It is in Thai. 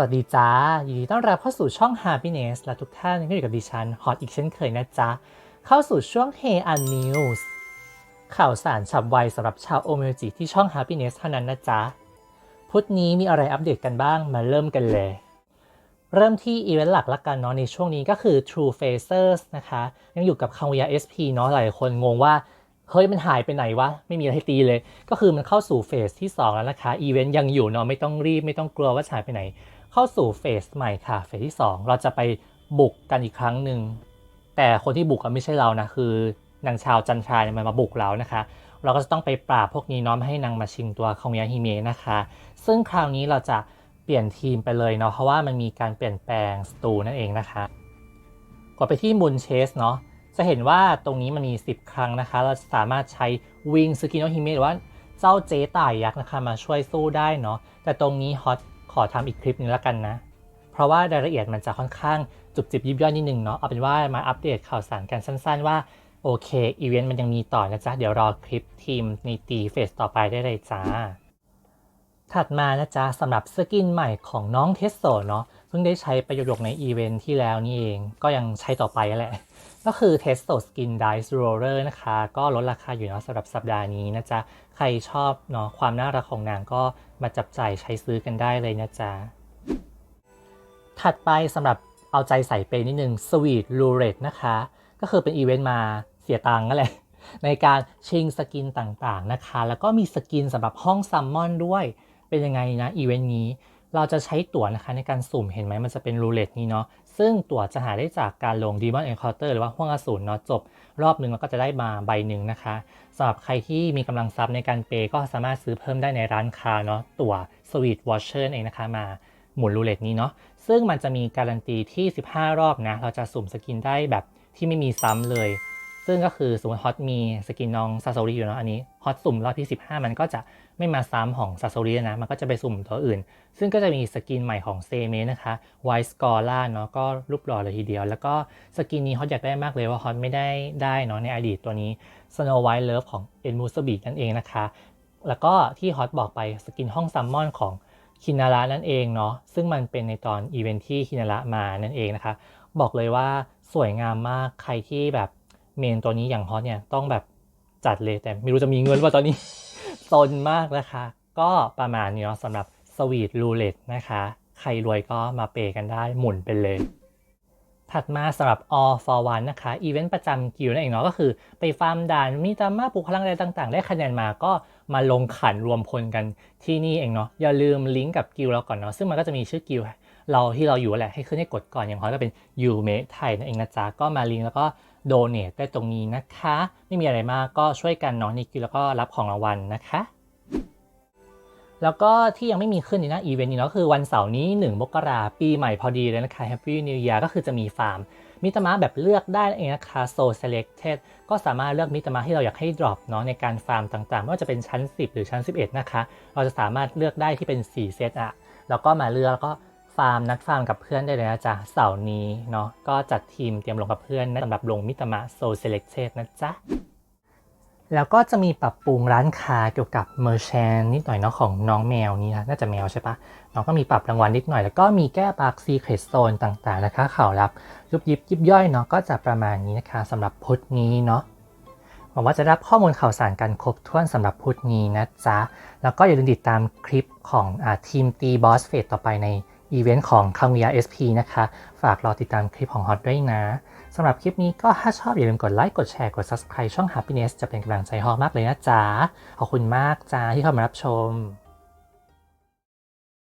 วัสดีจ้ายินดีต้อนรับเข้าสู่ช่อง Happiness และทุกท่านก็อยู่กับดิฉันฮอตอีกเช่นเคยนะจ๊ะ เข้าสู่ช่วง Hey Un News ข่าวสารฉับไวสำหรับชาวโอเมจิที่ช่อง Happiness เท่านั้นนะจ๊ะ พุธนี้มีอะไรอัปเดตกันบ้างมาเริ่มกันเลย เริ่มที่อีเวนต์หลักละกันเนาะในช่วงนี้ก็คือ True Facers นะคะ ยังอยู่กับคังว y ย SP เนาะหลายคนงงว่าเฮ้ยมันหายไปไหนวะ ไม่มีอะไรให้ตีเลย ก็คือมันเข้าสู่เฟสที่ 2 แล้วนะคะ อีเวนต์ยังอยู่เนาะไม่ต้องรีบไม่ต้องกลัวว่าหายไปไหน เข้าสู่เฟสใหม่ค่ะเฟสที่ 2 เราจะไปบุกกันอีกครั้งหนึ่งแต่คนที่บุกก็ไม่ใช่เรานะคือนางชาวจันทราเนี่ยมันมาบุกเรานะคะ เราก็จะต้องไปปราบพวกนี้น้อมให้นางมาชิงตัวคองยาฮิเมะนะคะ ซึ่งคราวนี้เราจะเปลี่ยนทีมไปเลยเนาะเพราะว่ามันมีการเปลี่ยนแปลงสตูนั่นเองนะคะกดไปที่มูนเชสเนาะจะเห็นว่าตรงนี้มันมี 10 ครั้งนะคะ เราสามารถใช้วิงสกินโนฮิเมะหรือว่าเจ้าเจต่ายยักษ์นะคะมาช่วยสู้ได้เนาะแต่ตรงนี้ฮอต อทำอีกคลิปหนึงแล้วกันนะ เพราะว่ารายละเอียดมันจะค่อนข้างจุบจิบยิบย่อยนิดนึงเนาะเอาเป็นว่ามาอัปเดตข่าวสารกันสั้น ๆ ว่าโอเคอีเวนต์มันยังมีต่อนะจ๊ะ เดี๋ยวรอคลิปทีมในตีเฟสต่อไปได้เลยจ้า ถัดมานะจ๊ะสำหรับสกินใหม่ของน้องเทสโซเนาะเพิ่งได้ใช้ประโยคในอีเวนท์ที่แล้วนี่เอง ก็ยังใช้ต่อไปแหละ ก็คือ t e s t o Skin Dice Roller นะคะ ก็ลดราคาอยู่เนาะสำหรับสัปดาห์นี้นะจ๊ะ ใครชอบเนาะความน่ารักของนางก็มาจับจ่ายใช้ซื้อกันได้เลยนะจ๊ะ ถัดไปสำหรับเอาใจใส่เปนิดนึง Sweet Roulette นะคะ ก็คือเป็นอีเวนต์มาเสียตังค์นั่นแหละในการชิงสกินต่างๆนะคะ แล้วก็มีสกินสำหรับห้องซัมมอนด้วย เป็นยังไงนะอีเวนต์นี้ เราจะใช้ตั๋วนะคะในการสุ่มเห็นไหมมันจะเป็นรูเล็ตนี้เนาะซึ่งตั๋วจะหาได้จากการลง Demon Encounter หรือว่าห้วงอสูรเนาะจบ รอบหนึ่งเราก็จะได้มาใบหนึ่งนะคะสำหรับใครที่มีกำลังทรัพย์ในการเปย์ก็สามารถซื้อเพิ่มได้ในร้านค้าเนาะตั๋ว Sweet Watcher เองนะคะมาหมุนรูเล็ตนี้เนาะซึ่งมันจะมีการันตีที่ 15 รอบนะเราจะสุ่มสกินได้แบบที่ไม่มีซ้ำเลย ซึ่งก็คือสมมติฮอตมีสกินน้องซาโซริอยู่เนาะอันนี้ฮอตสุ่มรอบที่ 15 มันก็จะไม่มาซ้ำของซาโซรินะ มันก็จะไปสุ่มตัวอื่น ซึ่งก็จะมีสกินใหม่ของเซเมนะคะไวสกอร่าเนาะก็รูปหล่อเลยทีเดียว แล้วก็สกินนี้ฮอตอยากได้มากเลยว่าฮอตไม่ได้ได้เนาะในอดีตตัวนี้ Snow White Love ของเอ็นมูสบีนั่นเองนะคะ แล้วก็ที่ฮอตบอกไปสกินห้องซัมมอนของคินาระนั่นเองเนาะซึ่งมันเป็นในตอนอีเวนท์ที่คินาระมานั่นเองนะคะ บอกเลยว่าสวยงามมากใครที่แบบ เมนตัวนี้อย่างฮอตเนี่ยต้องแบบจัดเลยแต่ไม่รู้จะมีเงินว่าตอนนี้ซนมากนะคะ ก็ประมาณนี้เนาะสำหรับสวีทรูเล็ตนะคะ ใครรวยก็มาเปย์กันได้หมุนไปเลย ถัดมาสำหรับ All for One นะคะ อีเวนต์ประจำกิลนั่นเองเนาะก็คือไปฟาร์มด่านมีตามมาปลุกพลังอะไรต่างๆ ได้คะแนนมาก็มาลงขันรวมพลกันที่นี่เองเนาะอย่าลืมลิงก์กับกิลเราก่อนเนาะซึ่งมันก็จะมีชื่อกิลเราที่เราอยู่แหละให้ขึ้นให้กดก่อนอย่างฮอตก็เป็นยูเมทไทยนั่นเองนะจ๊ะก็มาลิงก์แล้วก็ โดเนทได้ตรงนี้นะคะ ไม่มีอะไรมากก็ช่วยกันเนาะในกิลแล้วก็รับของรางวัลนะคะแล้วก็ที่ยังไม่มีขึ้นในี่นะอีเวนต์นี้เนาะคือวันเสาร์นี้ 1 มกราปีใหม่พอดีเลยนะคะ Happy New Year ก็คือจะมีฟาร์ม มิตรมาแบบเลือกได้เองนะคะ So Selected ก็สามารถเลือกมิตรมาที่เราอยากให้ drop เนาะในการฟาร์มต่างๆ ไม่ว่าจะเป็นชั้น 10 หรือชั้น 11 นะคะ เราจะสามารถเลือกได้ที่เป็น 4 เซตอะแล้วก็มาเลือกแล้วก็ ฟาร์มนัดฟาร์มกับเพื่อนได้เลยนะจ๊ะเสาร์นี้เนาะก็จัดทีมเตรียมลงกับเพื่อนนะสำหรับลงมิตมา So Selected นะจ๊ะแล้วก็จะมีปรับปรุงร้านค้าเกี่ยวกับเมอร์แชนนิดหน่อยเนาะของน้องแมวนี่นะน่าจะแมวใช่ปะน้องก็มีปรับรางวัลนิดหน่อย แล้วก็มีแก้บักซีเครตโซนต่างๆนะคะข่าวลับยุบยิบยิบย่อยเนาะก็จะประมาณนี้นะคะสำหรับพุธนี้เนาะหวังว่าจะรับข้อมูลข่าวสารกันครบถ้วนสำหรับพุธนี้นะจ๊ะแล้วก็อย่าลืมติดตามคลิปของอทีมตีบอสเฟสต่อไปใน อีเวนต์ของคังเวีย SP นะคะ ฝากรอติดตามคลิปของฮอตด้วยนะสำหรับคลิปนี้ก็ถ้าชอบอย่าลืมกดไลค์ กดแชร์ กด Subscribe ช่อง Happiness จะเป็นกำลังใจฮอมากเลยนะจ๊ะ ขอบคุณมากจ้าที่เข้ามารับชม